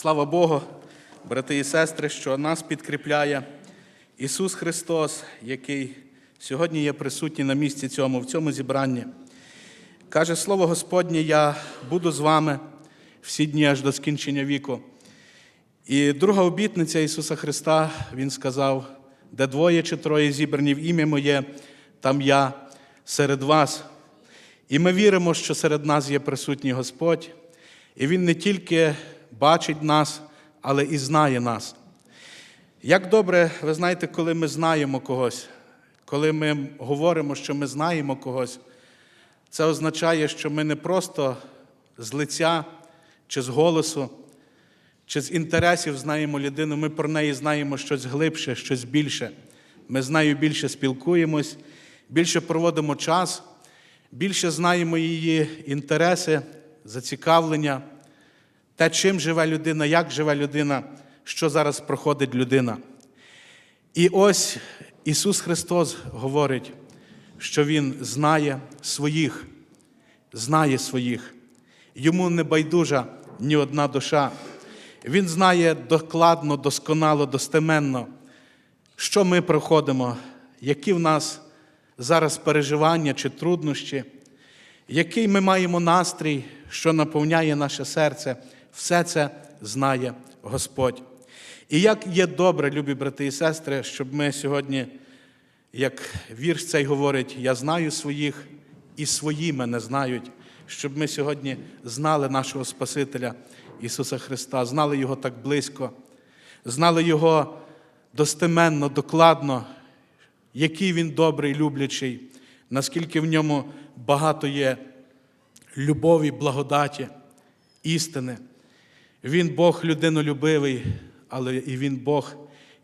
Слава Богу, брати і сестри, що нас підкріпляє Ісус Христос, який сьогодні є присутній на місці цьому, в цьому зібранні. Каже Слово Господнє, я буду з вами всі дні аж до скінчення віку. І друга обітниця Ісуса Христа, Він сказав, де двоє чи троє зібрані в ім'я Моє, там я серед вас. І ми віримо, що серед нас є присутній Господь, і Він не тільки бачить нас, але і знає нас. Як добре, ви знаєте, коли ми знаємо когось, коли ми говоримо, що ми знаємо когось, це означає, що ми не просто з лиця чи з голосу, чи з інтересів знаємо людину, ми про неї знаємо щось глибше, щось більше. Ми з нею більше спілкуємось, більше проводимо час, більше знаємо її інтереси, зацікавлення, те, чим живе людина, як живе людина, що зараз проходить людина. І ось Ісус Христос говорить, що Він знає своїх, знає своїх. Йому не байдужа ні одна душа. Він знає докладно, досконало, достеменно, що ми проходимо, які в нас зараз переживання чи труднощі, який ми маємо настрій, що наповняє наше серце, все це знає Господь. І як є добре, любі брати і сестри, щоб ми сьогодні, як вірш цей говорить, я знаю своїх, і свої мене знають, щоб ми сьогодні знали нашого Спасителя Ісуса Христа, знали Його так близько, знали Його достеменно, докладно, який Він добрий, люблячий, наскільки в ньому багато є любові, благодаті, істини. Він Бог людинолюбивий, але і Він Бог,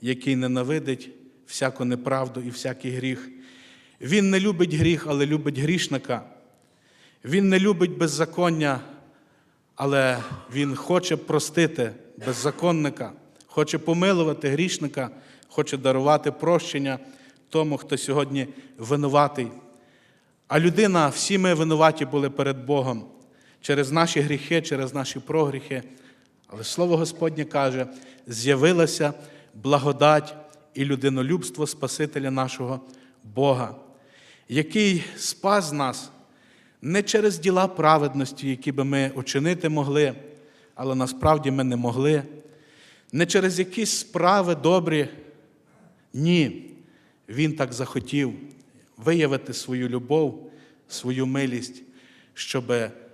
який ненавидить всяку неправду і всякий гріх. Він не любить гріх, але любить грішника. Він не любить беззаконня, але Він хоче простити беззаконника, хоче помилувати грішника, хоче дарувати прощення тому, хто сьогодні винуватий. А людина, всі ми винуваті були перед Богом через наші гріхи, через наші прогріхи. Але Слово Господнє каже: з'явилася благодать і людинолюбство Спасителя нашого Бога, який спас нас не через діла праведності, які би ми учинити могли, але насправді ми не могли, не через якісь справи добрі. Ні, Він так захотів виявити свою любов, свою милість, щоб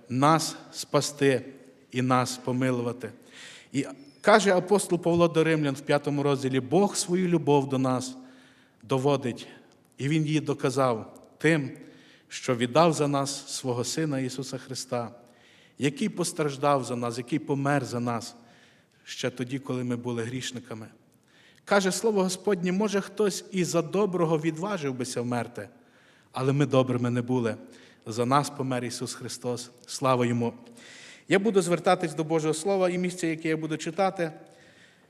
нас спасти і нас помилувати. І каже апостол Павло до Римлян в п'ятому розділі: Бог свою любов до нас доводить, і Він її доказав тим, що віддав за нас свого Сина Ісуса Христа, який постраждав за нас, який помер за нас ще тоді, коли ми були грішниками. Каже Слово Господнє, може хтось і за доброго відважив бися вмерти, але ми добрими не були. За нас помер Ісус Христос. Слава Йому! Я буду звертатись до Божого Слова і місце, яке я буду читати.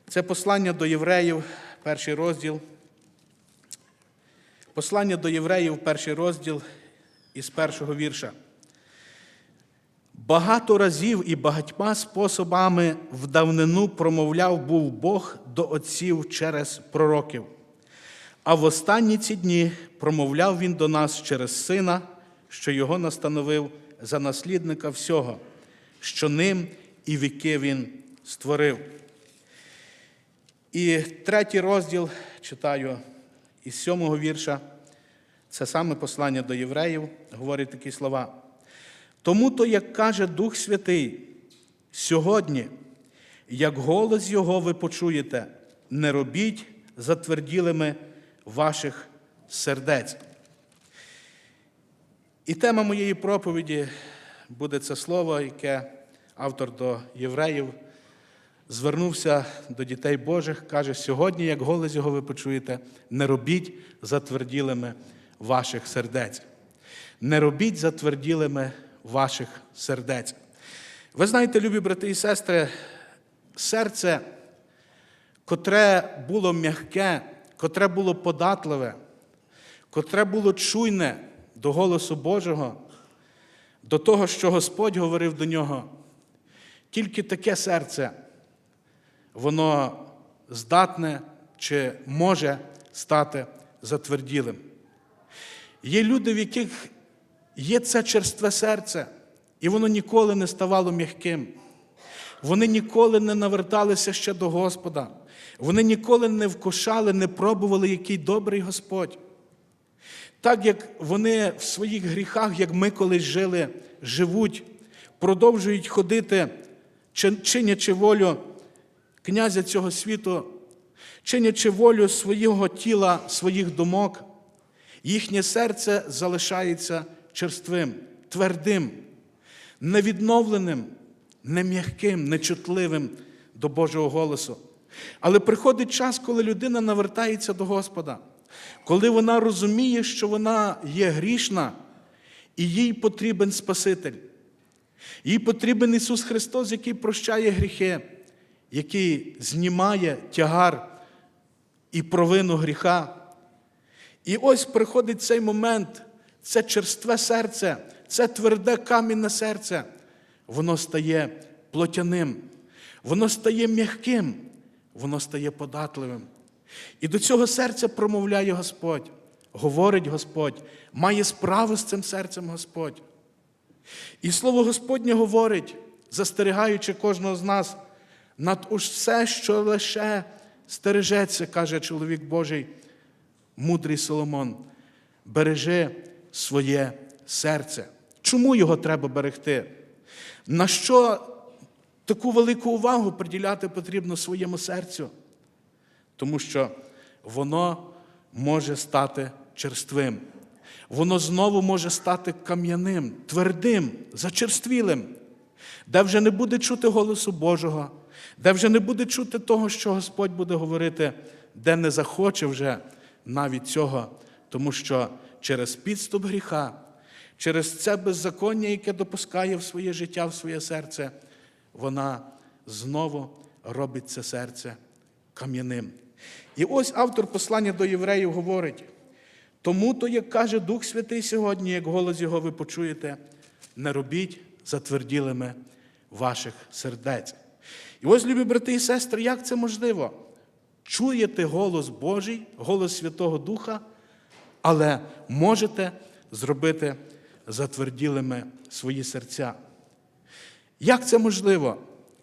Це послання до євреїв, перший розділ. Послання до євреїв, перший розділ із першого вірша. Багато разів і багатьма способами в давнину промовляв був Бог до отців через пророків. А в останні ці дні промовляв Він до нас через Сина, що Його настановив за наслідника всього, що ним і віки Він створив. І третій розділ читаю із сьомого вірша. Це саме послання до євреїв, говорить такі слова. Тому то, як каже Дух Святий, сьогодні, як голос Його ви почуєте, не робіть затверділими ваших сердець. І тема моєї проповіді буде це слово, яке автор до євреїв звернувся до дітей Божих, каже: сьогодні, як голос Його ви почуєте, не робіть затверділими ваших сердець. Не робіть затверділими ваших сердець. Ви знаєте, любі брати і сестри, серце, котре було м'яке, котре було податливе, котре було чуйне до голосу Божого, до того, що Господь говорив до нього, тільки таке серце воно здатне чи може стати затверділим. Є люди, в яких є це черстве серце, і воно ніколи не ставало м'яким. Вони ніколи не наверталися ще до Господа. Вони ніколи не вкушали, не пробували, який добрий Господь. Так як вони в своїх гріхах, як ми колись жили, живуть, продовжують ходити, чинячи волю князя цього світу, чинячи волю свого тіла, своїх думок, їхнє серце залишається черствим, твердим, невідновленим, не м'яким, нечутливим до Божого голосу. Але приходить час, коли людина навертається до Господа, коли вона розуміє, що вона є грішна, і їй потрібен Спаситель. Їй потрібен Ісус Христос, який прощає гріхи, який знімає тягар і провину гріха. І ось приходить цей момент, це черстве серце, це тверде камінне серце. Воно стає плотяним, воно стає м'яким, воно стає податливим. І до цього серця промовляє Господь, говорить Господь, має справу з цим серцем Господь. І слово Господнє говорить, застерігаючи кожного з нас, над усе, що лише стережеться, каже чоловік Божий, мудрий Соломон, бережи своє серце. Чому його треба берегти? На що таку велику увагу приділяти потрібно своєму серцю? Тому що воно може стати черствим. Воно знову може стати кам'яним, твердим, зачерствілим, де вже не буде чути голосу Божого, де вже не буде чути того, що Господь буде говорити, де не захоче вже навіть цього, тому що через підступ гріха, через це беззаконня, яке допускає в своє життя, в своє серце, вона знову робить це серце кам'яним. І ось автор послання до євреїв говорить: тому то, як каже Дух Святий сьогодні, як голос його ви почуєте, не робіть затверділими ваших сердець. І ось, любі брати і сестри, як це можливо? Чуєте голос Божий, голос Святого Духа, але можете зробити затверділими свої серця. Як це можливо,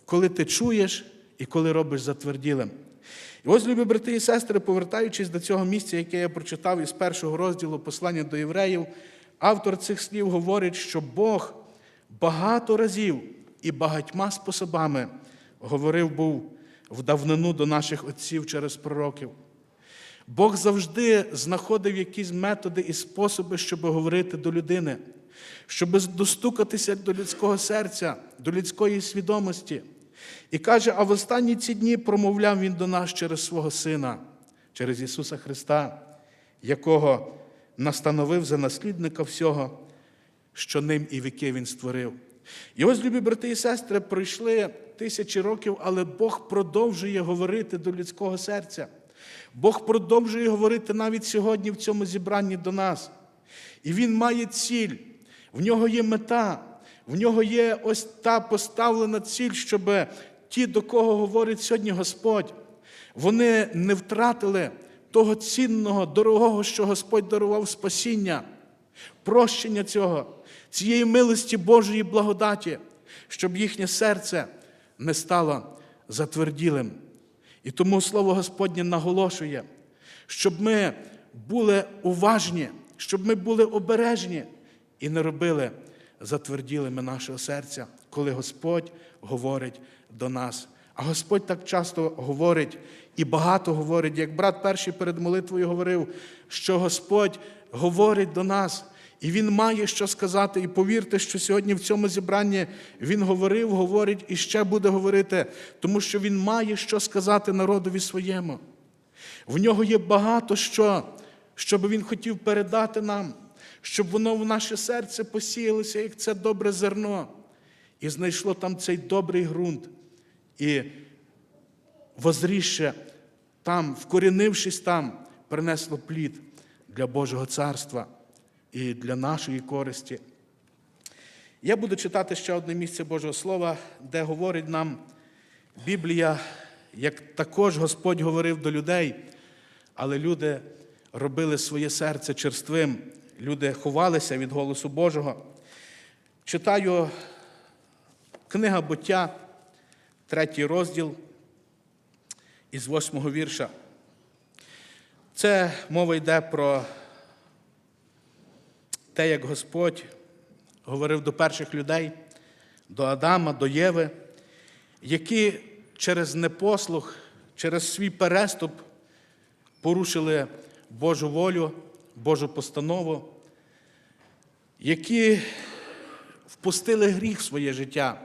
коли ти чуєш і коли робиш затверділим? І ось, любі брати і сестри, повертаючись до цього місця, яке я прочитав із першого розділу послання до євреїв, автор цих слів говорить, що Бог багато разів і багатьма способами говорив був в давнину до наших отців через пророків. Бог завжди знаходив якісь методи і способи, щоб говорити до людини, щоб достукатися до людського серця, до людської свідомості. І каже, а в останні ці дні промовляв Він до нас через свого Сина, через Ісуса Христа, якого настановив за наслідника всього, що ним і віки Він створив. І ось, любі брати і сестри, пройшли тисячі років, але Бог продовжує говорити до людського серця. Бог продовжує говорити навіть сьогодні в цьому зібранні до нас. І Він має ціль, в нього є мета, в нього є ось та поставлена ціль, щоб ті, до кого говорить сьогодні Господь, вони не втратили того цінного, дорогого, що Господь дарував спасіння, прощення цього, цієї милості Божої благодаті, щоб їхнє серце не стало затверділим. І тому Слово Господнє наголошує, щоб ми були уважні, щоб ми були обережні і не робили затверділими нашого серця, коли Господь говорить до нас. А Господь так часто говорить і багато говорить, як брат перший перед молитвою говорив, що Господь говорить до нас, і Він має що сказати. І повірте, що сьогодні в цьому зібранні Він говорив, говорить і ще буде говорити, тому що Він має що сказати народові своєму. В нього є багато що, що би він хотів передати нам, щоб воно в наше серце посіялося, як це добре зерно, і знайшло там цей добрий ґрунт. І возрісше там, вкорінившись там, принесло плід для Божого царства і для нашої користі. Я буду читати ще одне місце Божого Слова, де говорить нам Біблія, як також Господь говорив до людей, але люди робили своє серце черствим, люди ховалися від голосу Божого. Читаю книга буття, третій розділ із восьмого вірша. Це мова йде про те, як Господь говорив до перших людей, до Адама, до Єви, які через непослух, через свій переступ порушили Божу волю, Божу постанову, які впустили гріх в своє життя.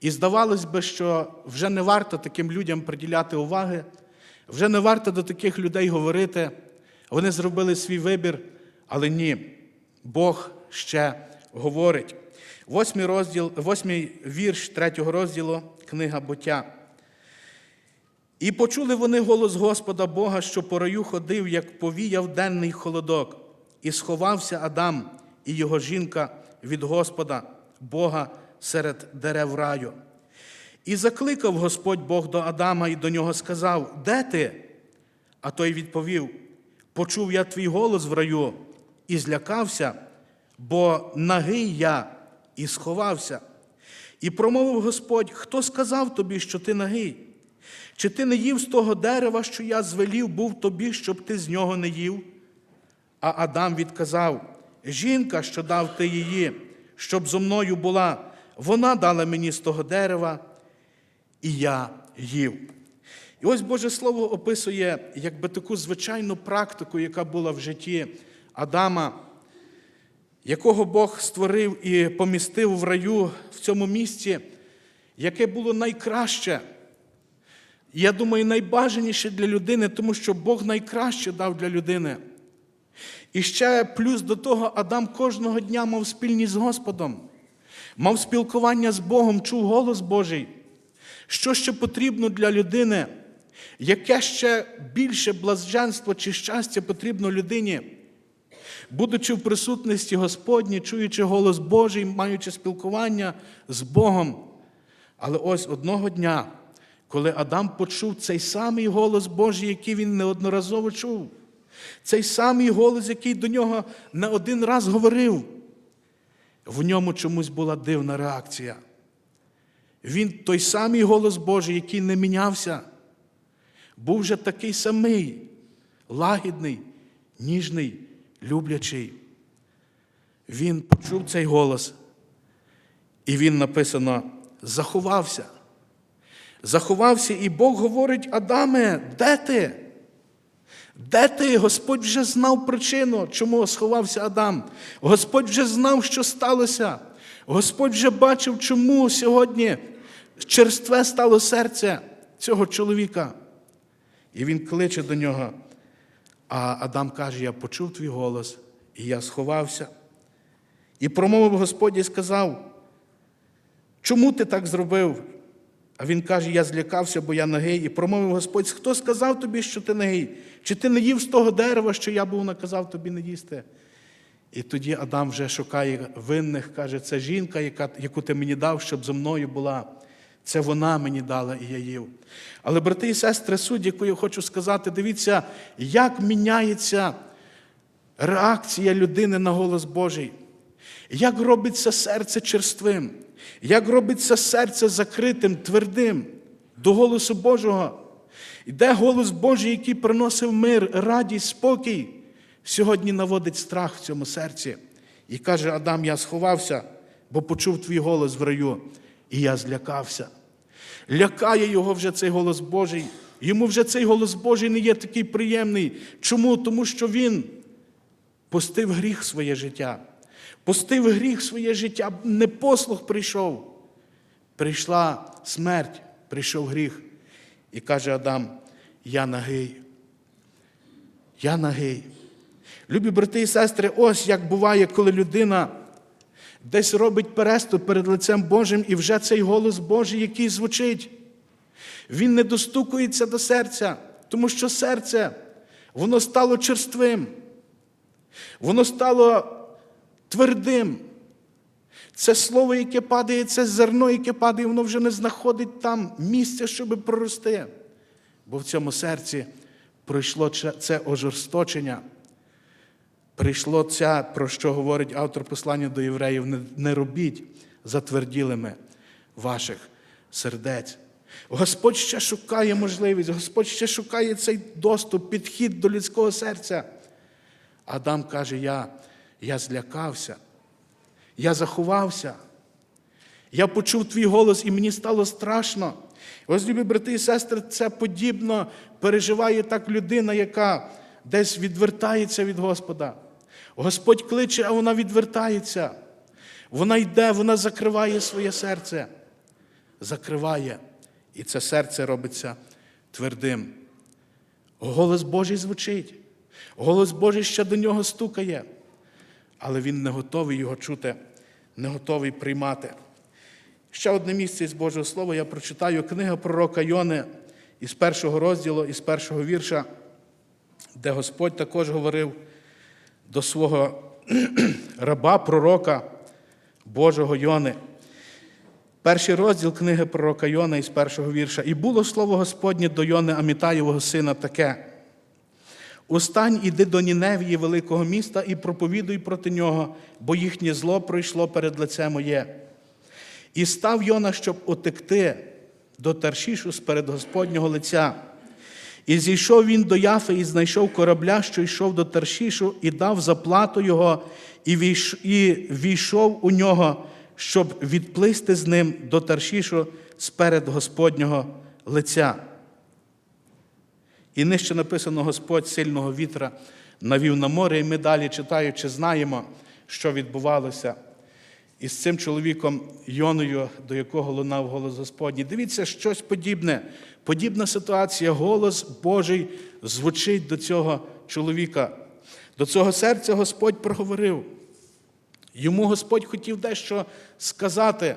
І здавалось би, що вже не варто таким людям приділяти уваги, вже не варто до таких людей говорити. Вони зробили свій вибір, але ні, Бог ще говорить. Восьмий, розділ, восьмий вірш третього розділу, книга буття. І почули вони голос Господа Бога, що по раю ходив, як повіяв денний холодок, і сховався Адам і його жінка від Господа, Бога серед дерев раю. І закликав Господь Бог до Адама і до нього сказав: Де ти? А той відповів: Почув я твій голос в раю і злякався, бо нагий я і сховався. І промовив Господь: Хто сказав тобі, що ти нагий? Чи ти не їв з того дерева, що я звелів був тобі, щоб ти з нього не їв? А Адам відказав: Жінка, що дав ти її, щоб зо мною була, вона дала мені з того дерева, і я їв. І ось Боже Слово описує якби таку звичайну практику, яка була в житті Адама, якого Бог створив і помістив в раю в цьому місці, яке було найкраще. Я думаю, найбажаніше для людини, тому що Бог найкраще дав для людини. І ще плюс до того, Адам кожного дня мав спільність з Господом, мав спілкування з Богом, чув голос Божий. Що ще потрібно для людини? Яке ще більше блаженство чи щастя потрібно людині? Будучи в присутності Господній, чуючи голос Божий, маючи спілкування з Богом. Але ось одного дня, коли Адам почув цей самий голос Божий, який він неодноразово чув, цей самий голос, який до нього не один раз говорив, в ньому чомусь була дивна реакція. Він той самий голос Божий, який не мінявся, був вже такий самий, лагідний, ніжний, люблячий. Він почув цей голос, і він написано заховався. Заховався, і Бог говорить, Адаме, де ти? Де ти? Господь вже знав причину, чому сховався Адам. Господь вже знав, що сталося. Господь вже бачив, чому сьогодні черстве стало серце цього чоловіка. І він кличе до нього. А Адам каже: Я почув твій голос, і я сховався. І промовив Господь і сказав, чому ти так зробив? А він каже: Я злякався, бо я нагий. І промовив Господь, хто сказав тобі, що ти нагий? Чи ти не їв з того дерева, що я був наказав тобі не їсти? І тоді Адам вже шукає винних, каже, це жінка, яка, яку ти мені дав, щоб зо мною була. Це вона мені дала і я їв. Але, брати і сестри, суть, яку я хочу сказати, дивіться, як міняється реакція людини на голос Божий, як робиться серце черствим, як робиться серце закритим, твердим до голосу Божого. І де голос Божий, який приносив мир, радість, спокій, сьогодні наводить страх в цьому серці. І каже Адам: Я сховався, бо почув твій голос в раю, і я злякався. Лякає його вже цей голос Божий. Йому вже цей голос Божий не є такий приємний. Чому? Тому що він пустив гріх в своє життя. Пустив гріх своє життя, непослух прийшов. Прийшла смерть, прийшов гріх. І каже Адам: Я нагий. Я нагий. Любі брати і сестри, ось як буває, коли людина десь робить переступ перед лицем Божим, і вже цей голос Божий, який звучить, він не достукується до серця, тому що серце, воно стало черствим, воно стало твердим. Це слово, яке падає, це зерно, яке падає, воно вже не знаходить там місця, щоб прорости. Бо в цьому серці пройшло це- ожорсточення. Прийшло це, про що говорить автор послання до євреїв: не робіть затверділими ваших сердець. Господь ще шукає можливість, Господь ще шукає цей доступ, підхід до людського серця. Адам каже: Я, я злякався, я заховався. Я почув твій голос, і мені стало страшно. Ось, любі брати і сестри, це подібно переживає так людина, яка десь відвертається від Господа. Господь кличе, а вона відвертається. Вона йде, вона закриває своє серце. Закриває. І це серце робиться твердим. Голос Божий звучить. Голос Божий ще до нього стукає. Але він не готовий його чути, не готовий приймати. Ще одне місце із Божого Слова я прочитаю книга пророка Йони із першого розділу, із першого вірша, де Господь також говорив до свого раба, пророка Божого Йони. Перший розділ книги пророка Йона із першого вірша. І було слово Господнє до Йони Амітаєвого сина таке. Устань, іди до Ніневії, великого міста, і проповідуй проти нього, бо їхнє зло пройшло перед лице моє. І став Йона, щоб утекти до Таршішу сперед Господнього лиця. І зійшов він до Яфи, і знайшов корабля, що йшов до Таршішу, і дав заплату його, і війшов у нього, щоб відплисти з ним до Таршішу сперед Господнього лиця. І нижче написано Господь сильного вітра навів на море, і ми далі читаючи, знаємо, що відбувалося із цим чоловіком Йоною, до якого лунав голос Господній. Дивіться, щось подібне, подібна ситуація. Голос Божий звучить до цього чоловіка. До цього серця Господь проговорив. Йому Господь хотів дещо сказати,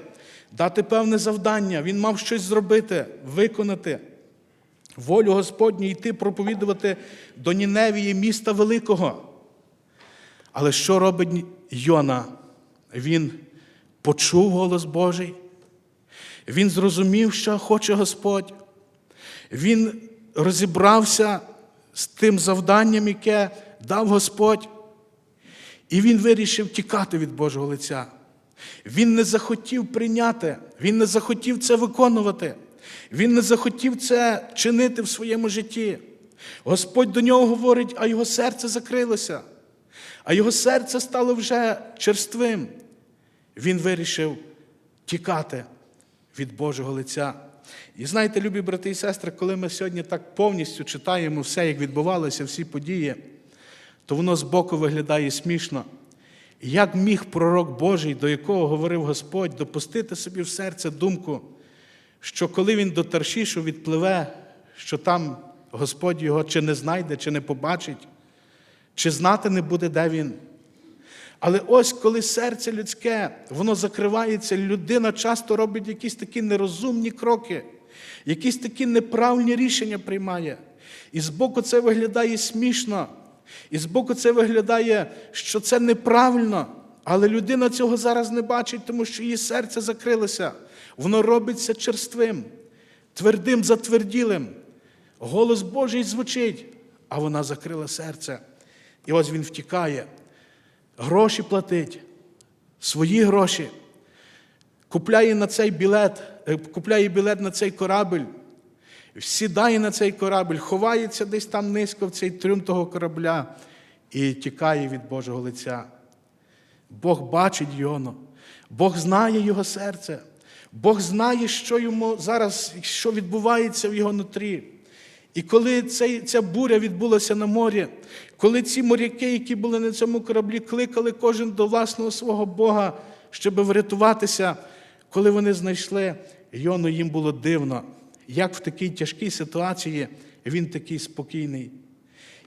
дати певне завдання. Він мав щось зробити, виконати. Волю Господню йти проповідувати до Ніневії, міста Великого. Але що робить Йона? Він почув голос Божий, він зрозумів, що хоче Господь. Він розібрався з тим завданням, яке дав Господь. І він вирішив тікати від Божого лиця. Він не захотів прийняти, він не захотів це виконувати, він не захотів це чинити в своєму житті. Господь до нього говорить, а його серце закрилося, а його серце стало вже черствим. Він вирішив тікати від Божого лиця. І знаєте, любі брати і сестри, коли ми сьогодні так повністю читаємо все, як відбувалося, всі події, то воно збоку виглядає смішно. Як міг пророк Божий, до якого говорив Господь, допустити собі в серце думку, що коли він до Таршішу відпливе, що там Господь його чи не знайде, чи не побачить, чи знати не буде, де він. Але ось коли серце людське, воно закривається, людина часто робить якісь такі нерозумні кроки, якісь такі неправильні рішення приймає. І збоку це виглядає смішно, і збоку це виглядає, що це неправильно. Але людина цього зараз не бачить, тому що її серце закрилося. Воно робиться черствим, твердим, затверділим. Голос Божий звучить, а вона закрила серце. І ось він втікає гроші платить, свої гроші, купляє на цей білет, е, купляє білет на цей корабль, сідає на цей корабль, ховається десь там низько в цей трюм того корабля і тікає від Божого лиця. Бог бачить Йону, Бог знає його серце, Бог знає, що йому зараз, що відбувається в його нутрі. І коли цей, ця буря відбулася на морі, коли ці моряки, які були на цьому кораблі, кликали кожен до власного свого Бога, щоб врятуватися, коли вони знайшли Йону, їм було дивно, як в такій тяжкій ситуації він такий спокійний.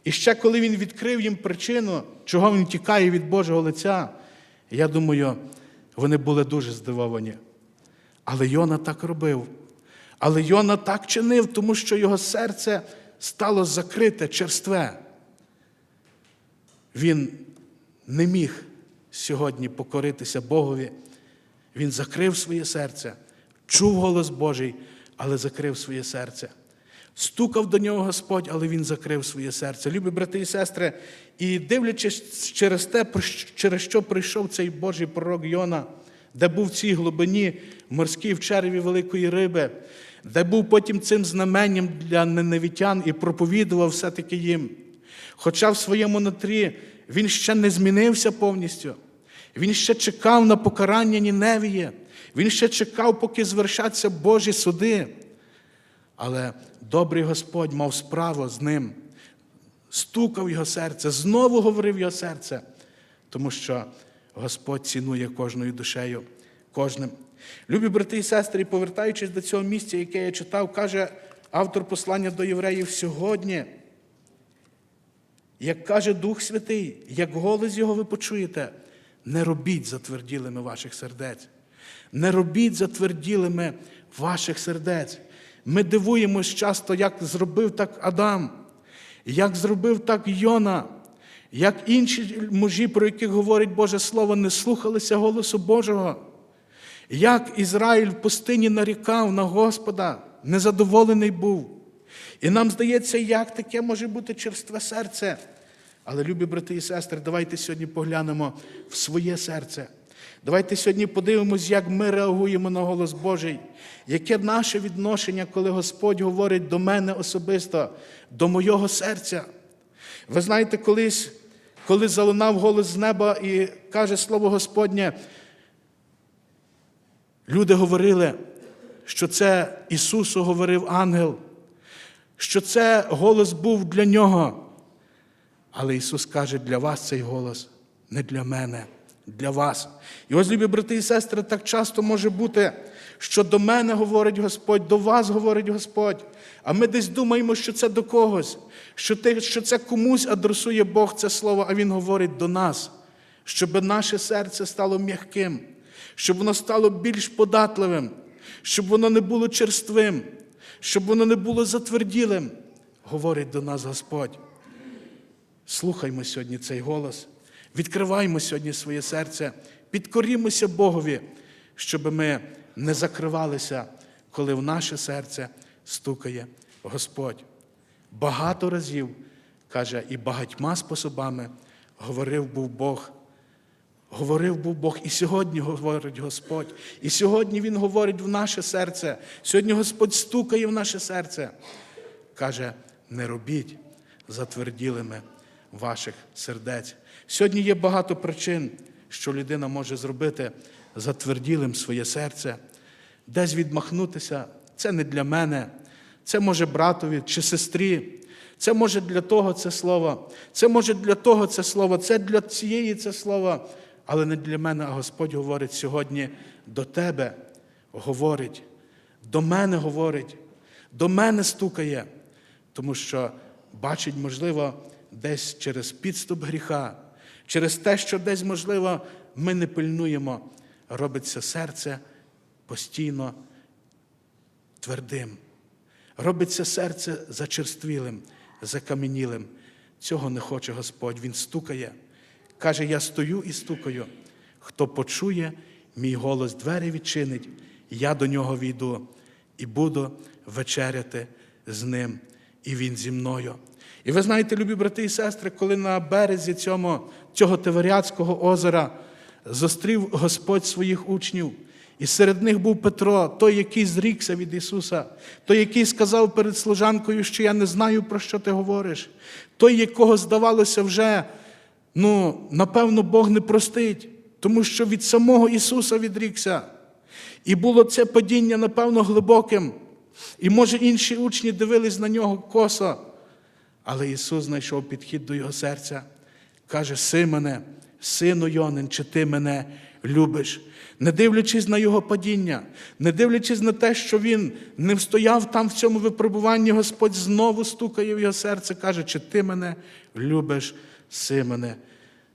І ще коли він відкрив їм причину, чого він тікає від Божого лиця, я думаю, вони були дуже здивовані. Але Йона так робив. Але Йона так чинив, тому що його серце стало закрите, черстве. Він не міг сьогодні покоритися Богові, Він закрив своє серце, чув голос Божий, але закрив своє серце. Стукав до нього Господь, але він закрив своє серце. Любі брати і сестри, і дивлячись через те, через що прийшов цей Божий пророк Йона, де був в цій глибині морській в черві великої риби, де був потім цим знаменням для неневітян і проповідував все-таки їм. Хоча в своєму нутрі він ще не змінився повністю, він ще чекав на покарання Ніневії, він ще чекав, поки звершаться Божі суди. Але добрий Господь мав справу з ним, стукав його серце, знову говорив його серце, тому що Господь цінує кожною душею, кожним. Любі брати і сестри, повертаючись до цього місця, яке я читав, каже автор послання до євреїв сьогодні. Як каже Дух Святий, як голос Його ви почуєте, не робіть затверділими ваших сердець. Не робіть затверділими ваших сердець. Ми дивуємось часто, як зробив так Адам, як зробив так Йона, як інші мужі, про яких говорить Боже Слово, не слухалися голосу Божого. Як Ізраїль в пустині нарікав на Господа, незадоволений був. І нам здається, як таке може бути черстве серце. Але, любі брати і сестри, давайте сьогодні поглянемо в своє серце. Давайте сьогодні подивимось, як ми реагуємо на голос Божий, яке наше відношення, коли Господь говорить до мене особисто, до моєго серця. Ви знаєте, колись, коли залунав голос з неба і каже Слово Господнє, люди говорили, що це Ісусу говорив ангел, що це голос був для нього. Але Ісус каже, для вас цей голос, не для мене, для вас. І ось, любі брати і сестри, так часто може бути, що до мене говорить Господь, до вас говорить Господь. А ми десь думаємо, що це до когось, що те, що це комусь адресує Бог це слово, а Він говорить до нас, щоб наше серце стало м'яким, щоб воно стало більш податливим, щоб воно не було черствим, щоб воно не було затверділим. Говорить до нас Господь. Слухаймо сьогодні цей голос, відкриваймо сьогодні своє серце, підкорімося Богові, щоб ми не закривалися, коли в наше серце стукає Господь. Багато разів, каже, і багатьма способами говорив був Бог. Говорив був Бог, і сьогодні говорить Господь. І сьогодні Він говорить в наше серце. Сьогодні Господь стукає в наше серце. Каже, не робіть затверділими ваших сердець. Сьогодні є багато причин, що людина може зробити затверділим своє серце, десь відмахнутися. Це не для мене, це може братові чи сестрі. Це може для того це слово, це може для того це слово, це для цієї це слово, але не для мене, а Господь говорить сьогодні до тебе, говорить, до мене говорить, до мене стукає, тому що бачить, можливо, десь через підступ гріха, через те, що десь, можливо, ми не пильнуємо, робиться серце постійно твердим. Робиться серце зачерствілим, закам'янілим. Цього не хоче Господь. Він стукає. Каже: Я стою і стукаю. Хто почує, мій голос двері відчинить, я до нього війду і буду вечеряти з ним, і він зі мною. І ви знаєте, любі брати і сестри, коли на березі цього, цього Тиверіадського озера зустрів Господь своїх учнів, і серед них був Петро, той, який зрікся від Ісуса, той, який сказав перед служанкою, що я не знаю, про що ти говориш, той, якого здавалося вже, ну, напевно, Бог не простить, тому що від самого Ісуса відрікся. І було це падіння, напевно, глибоким. І, може, інші учні дивились на нього косо. Але Ісус знайшов підхід до його серця, каже: Симоне, сину Йонин, чи ти мене любиш? Не дивлячись на його падіння, не дивлячись на те, що він не встояв там в цьому випробуванні, Господь знову стукає в його серце, каже, чи ти мене любиш, Симоне,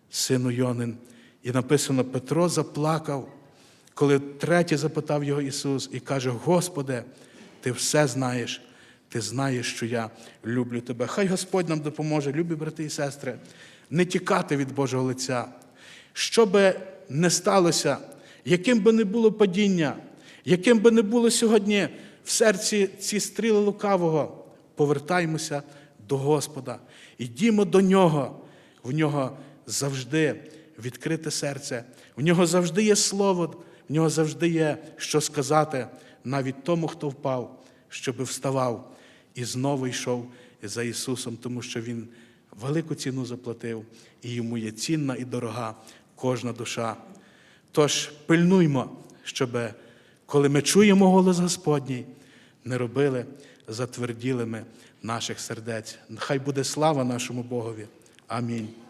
сину Йонин. І написано, Петро заплакав, коли третє запитав його Ісус і каже: Господи, Ти все знаєш. Ти знаєш, що я люблю тебе. Хай Господь нам допоможе, любі брати і сестри, не тікати від Божого лиця. Що би не сталося, яким би не було падіння, яким би не було сьогодні в серці ці стріли лукавого, повертаймося до Господа, ідімо до Нього. В нього завжди відкрите серце, в нього завжди є слово, в нього завжди є що сказати навіть тому, хто впав, щоби вставав і знову йшов за Ісусом, тому що Він велику ціну заплатив, і йому є цінна і дорога кожна душа. Тож пильнуймо, щоб коли ми чуємо голос Господній, не робили затверділими наших сердець. Хай буде слава нашому Богові. Амінь.